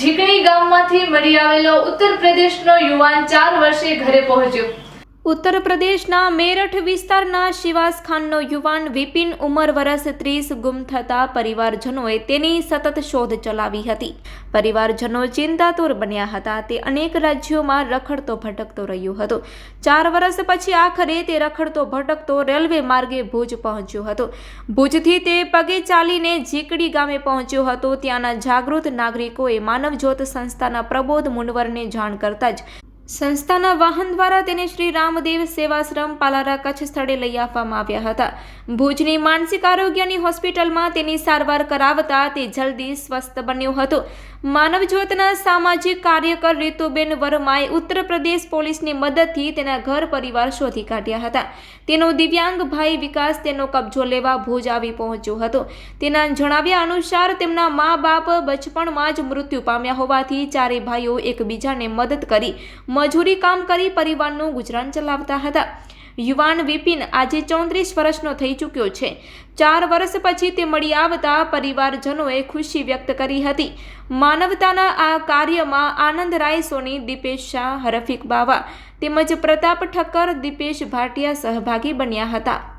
ઝીકણી ગામમાંથી મળી આવેલો ઉત્તર પ્રદેશનો યુવાન ચાર વર્ષે ઘરે પહોંચ્યો. ઉત્તર પ્રદેશના મેરઠ વિસ્તારના શિવાસ ખાનનો યુવાન વિપિન ઉંમર વરસ ત્રીસ ગુમ થતા પરિવારજનોએ તેની સતત શોધ ચલાવી હતી. પરિવારજનો ચિંતાતુર બન્યા હતા. તે અનેક રાજ્યોમાં રખડતો ભટકતો રહ્યો હતો. ચાર વર્ષ પછી આખરે તે રખડતો ભટકતો રેલવે માર્ગે ભુજ પહોંચ્યો હતો. ભુજથી તે પગે ચાલીને ઝીકડી ગામે પહોંચ્યો હતો. ત્યાંના જાગૃત નાગરિકોએ માનવજ્યોત સંસ્થાના પ્રબોધ મુનવરને જાણ કરતા જ સંસ્થાના વાહન દ્વારા તેને શ્રી રામદેવ સેવાશ્રમ પાલારા કચ્છ સ્થળે લઈ આપવામાં આવ્યા હતા. ભુજની માનસિક આરોગ્યની હોસ્પિટલમાં તેની સારવાર કરાવતા તે જલ્દી સ્વસ્થ બન્યો હતો. માનવજ્યોતના સામાજિક કાર્યકર રીતુબેન વર્માએ ઉત્તર પ્રદેશ પોલીસની મદદથી તેના ઘર પરિવાર શોધી કાઢ્યા હતા. તેનો દિવ્યાંગ ભાઈ વિકાસ તેનો કબજો લેવા ભુજ આવી પહોંચ્યો હતો. તેના જણાવ્યા અનુસાર તેમના મા બાપ બચપણમાં જ મૃત્યુ પામ્યા હોવાથી ચારે ભાઈઓ એકબીજાને મદદ કરી, મજૂરી કામ કરી પરિવારનું ગુજરાન ચલાવતા હતા. યુવાન વિપિન આજે ચોત્રીસ વર્ષનો થઈ ચૂક્યો છે. ચાર વર્ષ પછી તે મળી આવતા પરિવારજનોએ ખુશી વ્યક્ત કરી હતી. માનવતાના આ કાર્યમાં આનંદ રાય, સોની, દીપેશ શાહ, હરફિક બાવા તેમજ પ્રતાપ ઠક્કર, દીપેશ ભાટિયા સહભાગી બન્યા હતા.